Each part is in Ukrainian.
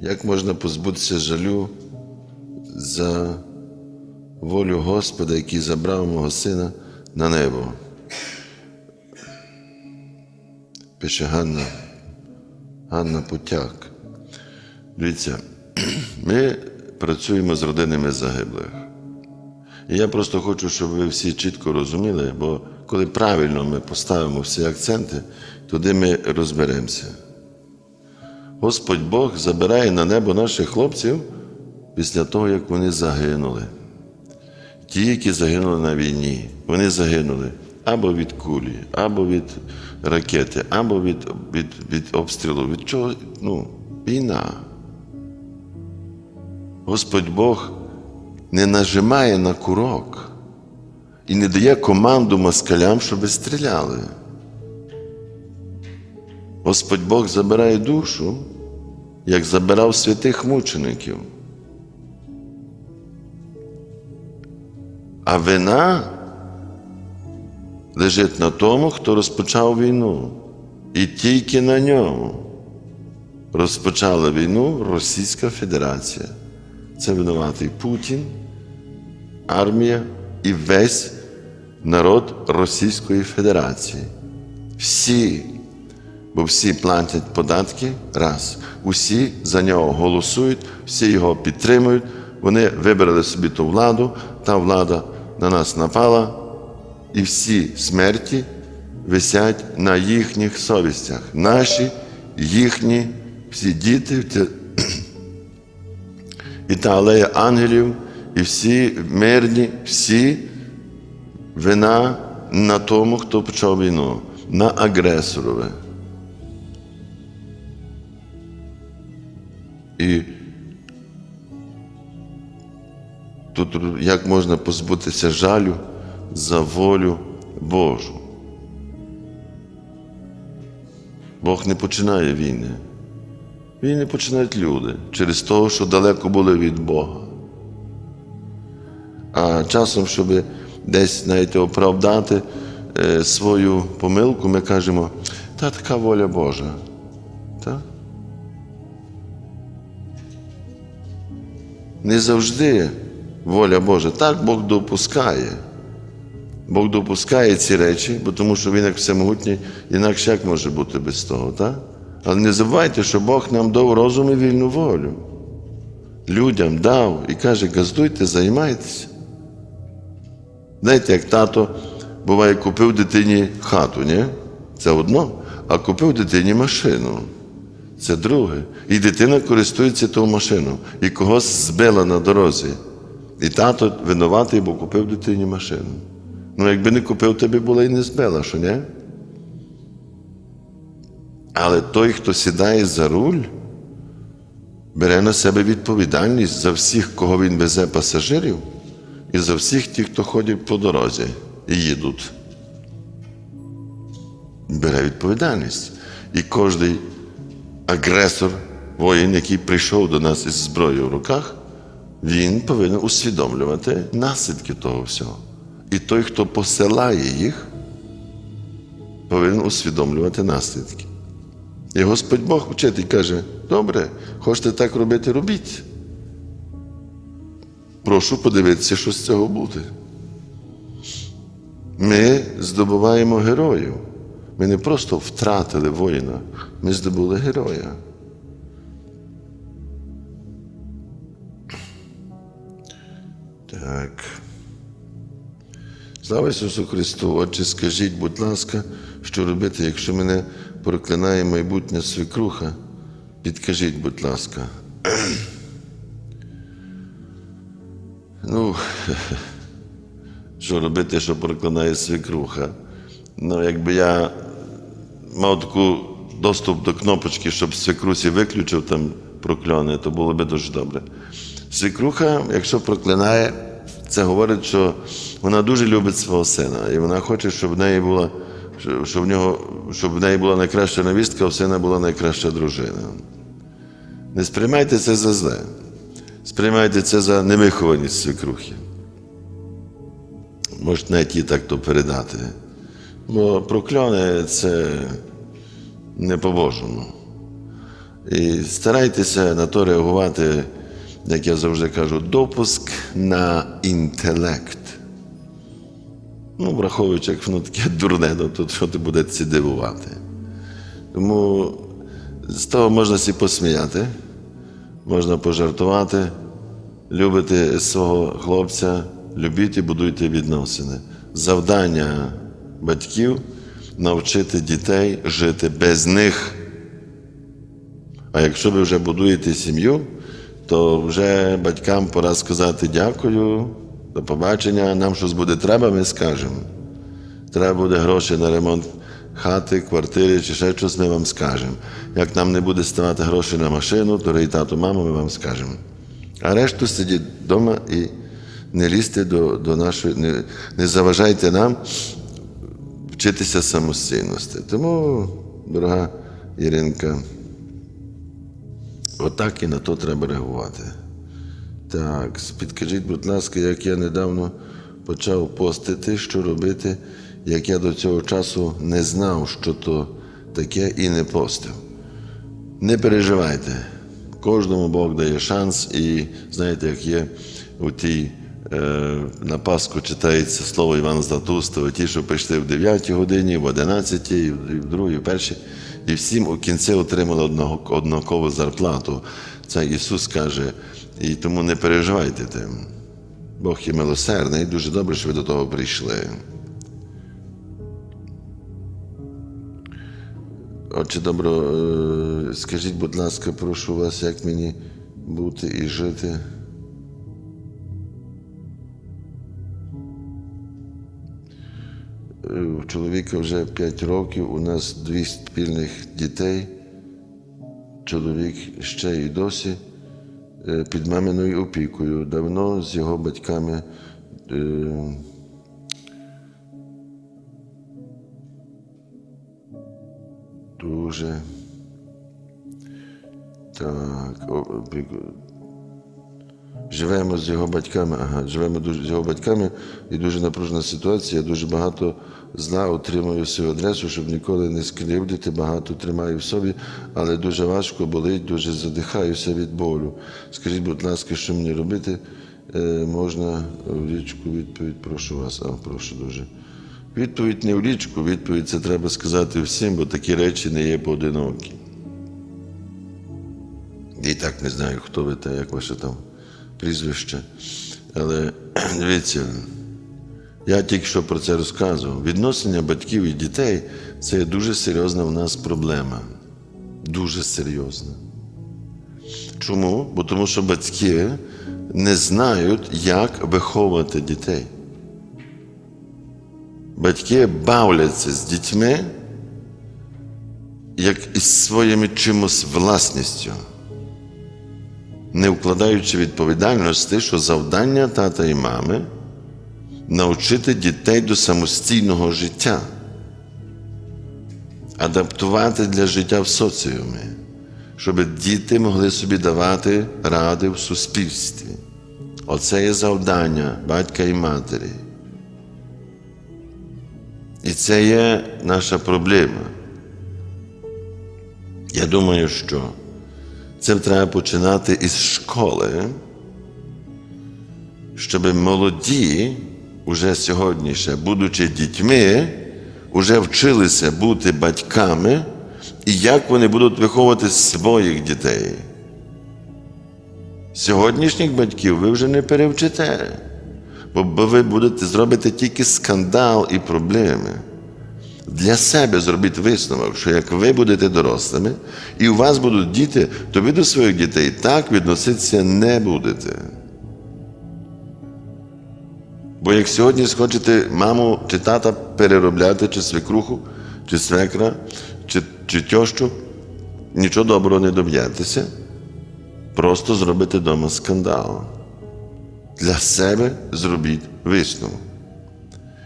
Як можна позбутися жалю за волю Господа, який забрав мого сина на небо? Пише Ганна, Ганна Путяк. Дивіться, ми працюємо з родинами загиблих. І я просто хочу, щоб ви всі чітко розуміли, бо коли правильно ми поставимо всі акценти, туди ми розберемося. Господь Бог забирає на небо наших хлопців після того, як вони загинули. Ті, які загинули на війні, вони загинули або від кулі, або від ракети, або від, від, від обстрілу. Від чого? Ну, війна. Господь Бог не нажимає на курок і не дає команду москалям, щоб стріляли. Господь Бог забирає душу, як забирав святих мучеників. А вина лежить на тому, хто розпочав війну. І тільки на ньому розпочала війну Російська Федерація. Це винуватий Путін, армія і весь народ Російської Федерації. Всі, бо всі платять податки раз. Усі за нього голосують, всі його підтримують. Вони вибрали собі ту владу, та влада на нас напала, і всі смерті висять на їхніх совістях. Наші, їхні, всі діти. І та алея ангелів, і всі мирні, всі вина на тому, хто почав війну, на агресорове. І тут як можна позбутися жалю за волю Божу. Бог не починає війни. Війни починають люди через те, що далеко були від Бога. А часом, щоб десь знаєте, оправдати е, свою помилку, ми кажемо, та така воля Божа. Та? Не завжди воля Божа. Так Бог допускає. Бог допускає ці речі, бо тому що Він як всемогутній, інакше як може бути без того, так? Але не забувайте, що Бог нам дав розум і вільну волю. Людям дав і каже, газдуйте, займайтеся. Знаєте, як тато буває, купив дитині хату, ні? Це одно, а купив дитині машину. Це друге. І дитина користується тою машиною. І когось збила на дорозі. І тато винуватий, бо купив дитині машину. Ну, якби не купив, тобі була і не збила, що ні? Але той, хто сідає за руль, бере на себе відповідальність за всіх, кого він везе пасажирів, і за всіх тих, хто ходять по дорозі і їдуть. Бере відповідальність. І кожний агресор, воїн, який прийшов до нас із зброєю в руках, він повинен усвідомлювати наслідки того всього. І той, хто посилає їх, повинен усвідомлювати наслідки. І Господь Бог вчить і каже: добре, хочете так робити, робіть. Прошу подивитися, що з цього буде. Ми здобуваємо героїв. Ми не просто втратили воїна, ми здобули героя. Так. Слава Ісусу Христу! Отче, скажіть, будь ласка, що робити, якщо мене проклинає майбутня свекруха? Підкажіть, будь ласка. Ну, що робити, що проклинає свекруха? Ну, якби я мав таку доступ до кнопочки, щоб свекрусі виключив там прокляне, то було би дуже добре. Свекруха, якщо проклинає, це говорить, що вона дуже любить свого сина, і вона хоче, щоб в неї була, щоб в нього, щоб в неї була найкраща невістка, а в сина була найкраща дружина. Не сприймайте це за зле. Сприймайте це за невихованість свекрухи. Можете навіть їй так то передати. Бо прокляне це не. І старайтеся на то реагувати, як я завжди кажу, допуск на інтелект. Ну, враховуючи, як воно таке дурне, ну, то що ти буде ці дивувати. Тому з того можна сі посміяти, можна пожартувати, любити свого хлопця, любіть і будуйте відносини. Завдання батьків навчити дітей жити без них. А якщо ви вже будуєте сім'ю, то вже батькам пора сказати дякую, до побачення, нам щось буде треба, ми скажемо. Треба буде гроші на ремонт хати, квартири чи ще щось, ми вам скажемо. Як нам не буде ставати гроші на машину, дорогий тато, мамо, ми вам скажемо. А решту сидіть вдома і не лізьте до, до нашої, не, не заважайте нам вчитися самостійності. Тому, дорога Іринка, отак і на то треба реагувати. Так, підкажіть, будь ласка, як я недавно почав постити, що робити, як я до цього часу не знав, що то таке, і не постив. Не переживайте. Кожному Бог дає шанс, і знаєте, як є у тій на Пасху читається слово Івана Златустова, ті, що прийшли в 9 годині, в 11, і в 2, і в 1, і всім у кінці отримали однакову зарплату. Це Ісус каже, і тому не переживайте тим. Бог є милосердний, і дуже добре, що ви до того прийшли. Отче добро, е, скажіть, будь ласка, прошу вас, як мені бути і жити. У чоловіка вже 5 років, у нас дві спільних дітей. Чоловік ще й досі е, під маминою опікою. Давно з його батьками. е, Дуже. Так. опіку- Живемо з його батьками, ага, живемо дуже з його батьками і дуже напружена ситуація. Я дуже багато зла отримую свою адресу, щоб ніколи не скривдити, багато тримаю в собі, але дуже важко болить, дуже задихаюся від болю. Скажіть, будь ласка, що мені робити? Е, можна в річку відповідь, прошу вас, а прошу дуже. Відповідь не в річку, відповідь це треба сказати всім, бо такі речі не є поодинокі. І так не знаю, хто ви та як ваше там прізвище. Але дивіться, я тільки що про це розказував. Відносини батьків і дітей це є дуже серйозна в нас проблема. Дуже серйозна. Чому? Бо тому що батьки не знають, як виховувати дітей. Батьки бавляться з дітьми, як із своїми чимось власністю не вкладаючи відповідальності, що завдання тата і мами навчити дітей до самостійного життя, адаптувати для життя в соціумі, щоб діти могли собі давати ради в суспільстві. Оце є завдання батька і матері. І це є наша проблема. Я думаю, що це треба починати із школи, щоб молоді, уже сьогодні ще, будучи дітьми, вже вчилися бути батьками і як вони будуть виховувати своїх дітей. Сьогоднішніх батьків ви вже не перевчите, бо ви будете зробити тільки скандал і проблеми. Для себе зробіть висновок, що як ви будете дорослими і у вас будуть діти, то ви до своїх дітей так відноситися не будете. Бо як сьогодні схочете маму чи тата переробляти, чи свекруху, чи свекра, чи, чи тьощу, нічого доброго не доб'єтеся, просто зробите вдома скандал. Для себе зробіть висновок.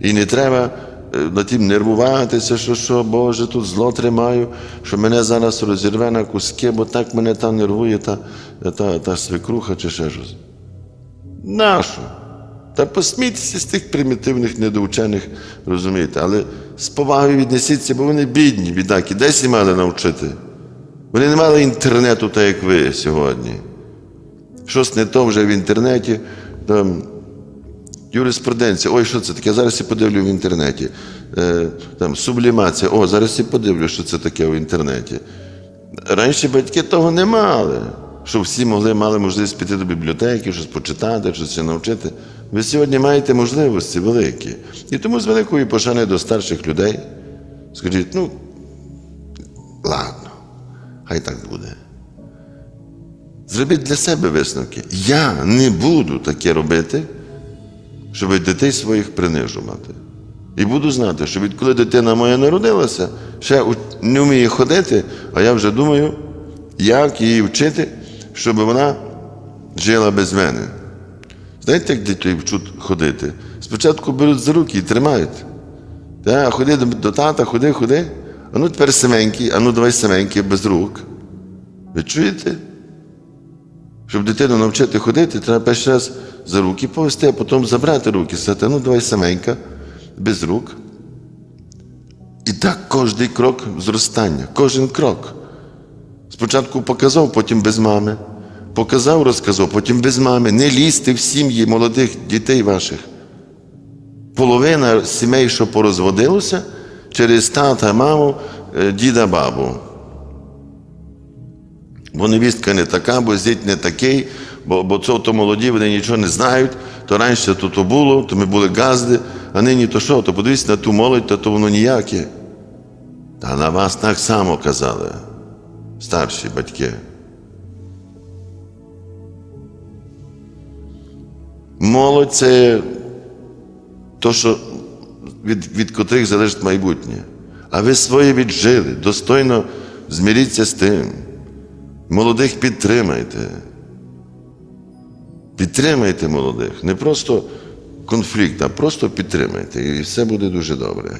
І не треба на тім нервуватися, що що, Боже, тут зло тримаю, що мене зараз розірве на куски, бо так мене та нервує та, та, та свекруха чи ще щось. Нащо? Та посмійтеся з тих примітивних недоучених, розумієте, але з повагою віднесіться, бо вони бідні, бідаки, десь і мали навчити. Вони не мали інтернету, так як ви сьогодні. Щось не то вже в інтернеті. Там, юриспруденція. Ой, що це таке? Зараз я подивлю в інтернеті. Е, там, сублімація. О, зараз я подивлю, що це таке в інтернеті. Раніше батьки того не мали, щоб всі могли мали можливість піти до бібліотеки, щось почитати, щось навчити. Ви сьогодні маєте можливості великі. І тому з великої пошани до старших людей скажіть, ну, ладно, хай так буде. Зробіть для себе висновки. Я не буду таке робити, щоб дітей своїх принижувати. І буду знати, що відколи дитина моя народилася, ще не вміє ходити, а я вже думаю, як її вчити, щоб вона жила без мене. Знаєте, як дітей вчуть ходити? Спочатку беруть за руки і тримають. Та, ходи до, тата, ходи, ходи. А ну тепер саменький, а ну давай саменький без рук. Ви чуєте? Щоб дитину навчити ходити, треба перший раз за руки повести, а потім забрати руки, сказати, ну давай саменька, без рук. І так кожний крок зростання, кожен крок. Спочатку показав, потім без мами. Показав, розказав, потім без мами. Не лізьте в сім'ї молодих дітей ваших. Половина сімей, що порозводилося, через тата, маму, е, діда, бабу. Бо невістка не така, бо зять не такий, бо, бо це то молоді, вони нічого не знають, то раніше то, то було, то ми були газди, а нині то що, то подивіться на ту молодь, то, то воно ніяке. Та на вас так само казали, старші батьки. Молодь це то, що від, від котрих залежить майбутнє. А ви своє віджили, достойно зміріться з тим. Молодих підтримайте. Підтримайте молодих. Не просто конфлікт, а просто підтримайте. І все буде дуже добре.